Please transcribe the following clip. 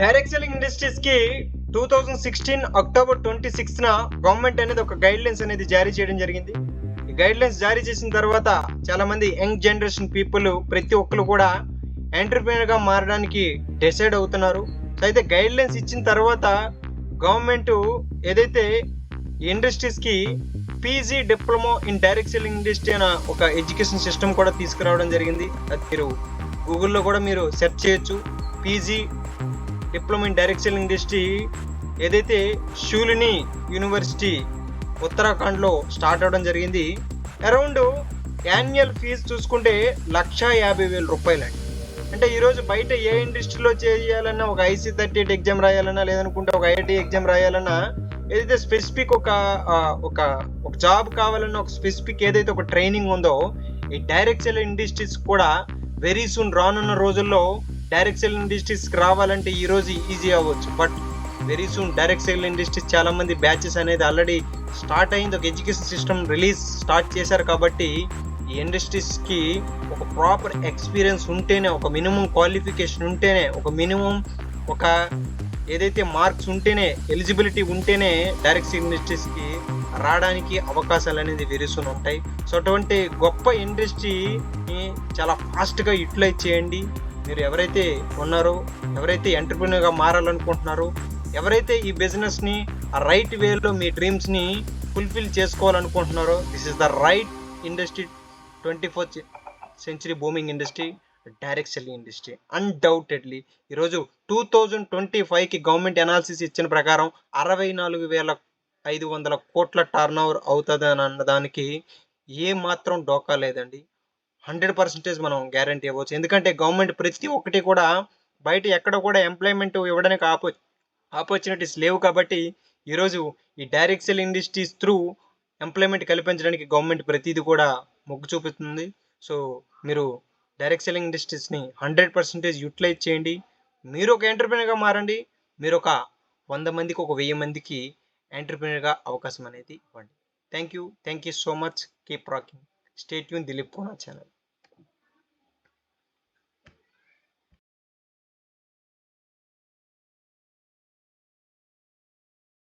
Direct selling ఇండస్ట్రీస్కి two thousand sixteen October twenty six న government అనేది ఒక గైడ్ లైన్స్ అనేది జారీ చేయడం జరిగింది. ఈ గైడ్ లైన్స్ జారీ చేసిన తర్వాత చాలా మంది యంగ్ జనరేషన్ పీపుల్ ప్రతి ఒక్కరు కూడా ఎంటర్ప్రీనర్గా మారడానికి డిసైడ్ అవుతున్నారు. అయితే గైడ్ లైన్స్ ఇచ్చిన తర్వాత గవర్నమెంట్ ఏదైతే ఇండస్ట్రీస్కి PG diploma in direct selling industry అనే ఒక ఎడ్యుకేషన్ సిస్టమ్ కూడా తీసుకురావడం జరిగింది. అది మీరు గూగుల్లో కూడా మీరు సెర్చ్ చేయొచ్చు. PG diploma in direct selling industry ఏదైతే షూలిని యూనివర్సిటీ ఉత్తరాఖండ్లో స్టార్ట్ అవడం జరిగింది. అరౌండ్ యాన్యువల్ ఫీజు చూసుకుంటే లక్ష యాభై వేల రూపాయలండి. అంటే ఈరోజు బయట ఏ ఇండస్ట్రీలో చేయాలన్నా ఒక ఐసీ థర్టీ ఎయిట్ ఎగ్జామ్ రాయాలన్నా లేదనుకుంటే ఒక ఐఐటి ఎగ్జామ్ రాయాలన్నా ఏదైతే స్పెసిఫిక్ ఒక ఒక ఒక జాబ్ కావాలన్నా ఒక స్పెసిఫిక్ ఏదైతే ఒక ట్రైనింగ్ ఉందో ఈ డైరెక్ట్ సెల్ ఇండస్ట్రీస్ కూడా వెరీ సూన్ రానున్న రోజుల్లో డైరెక్ట్ సెల్ ఇండస్ట్రీస్కి రావాలంటే ఈరోజు ఈజీ అవ్వచ్చు. But very soon direct sell industries చాలా మంది బ్యాచెస్ అనేది ఆల్రెడీ స్టార్ట్ అయింది. ఒక ఎడ్యుకేషన్ సిస్టమ్ రిలీజ్ స్టార్ట్ చేశారు కాబట్టి ఈ ఇండస్ట్రీస్కి ఒక ప్రాపర్ ఎక్స్పీరియన్స్ ఉంటేనే ఒక మినిమం క్వాలిఫికేషన్ ఉంటేనే ఒక మినిమం ఒక ఏదైతే మార్క్స్ ఉంటేనే ఎలిజిబిలిటీ ఉంటేనే డైరెక్ట్ ఇండస్ట్రీస్కి రావడానికి అవకాశాలు అనేది విరుసుని ఉంటాయి. సో అటువంటి గొప్ప ఇండస్ట్రీని చాలా ఫాస్ట్గా యూటిలైజ్ చేయండి. మీరు ఎవరైతే ఉన్నారో ఎవరైతే ఎంటర్ప్రీనర్గా మారాలనుకుంటున్నారో ఎవరైతే ఈ బిజినెస్ని రైట్ వేలో మీ డ్రీమ్స్ని fulfil చేసుకోవాలనుకుంటున్నారో this is the right industry twenty fourth century booming industry direct selling industry. Undoubtedly ఈరోజు టూ థౌజండ్ ట్వంటీ ఫైవ్కి గవర్నమెంట్ అనాలిసిస్ ఇచ్చిన ప్రకారం అరవై నాలుగు వేల ఐదు వందల కోట్ల టర్న్ ఓవర్ అవుతుంది అని అన్నదానికి ఏ మాత్రం డోకా లేదండి. హండ్రెడ్ పర్సెంటేజ్ మనం గ్యారంటీ ఇవ్వచ్చు. ఎందుకంటే గవర్నమెంట్ ప్రతి ఒక్కటి కూడా బయట ఎక్కడ కూడా ఎంప్లాయ్మెంట్ ఇవ్వడానికి ఆపో ఆపర్చునిటీస్ లేవు కాబట్టి ఈరోజు ఈ direct sell industries through employment కల్పించడానికి గవర్నమెంట్ ప్రతిదీ కూడా మొగ్గు చూపుతుంది. సో మీరు డైరెక్ట్ సెల్లింగ్ ఇండస్ట్రీస్ని హండ్రెడ్ పర్సెంటేజ్ యూటిలైజ్ చేయండి. మీరు ఒక ఎంటర్ప్రీనర్గా మారండి. మీరు ఒక వంద మందికి ఒక వెయ్యి మందికి ఎంటర్ప్రీనర్గా అవకాశం అనేది ఇవ్వండి. Thank you thank you so much keep rocking stay Yoon Dilip Kona channel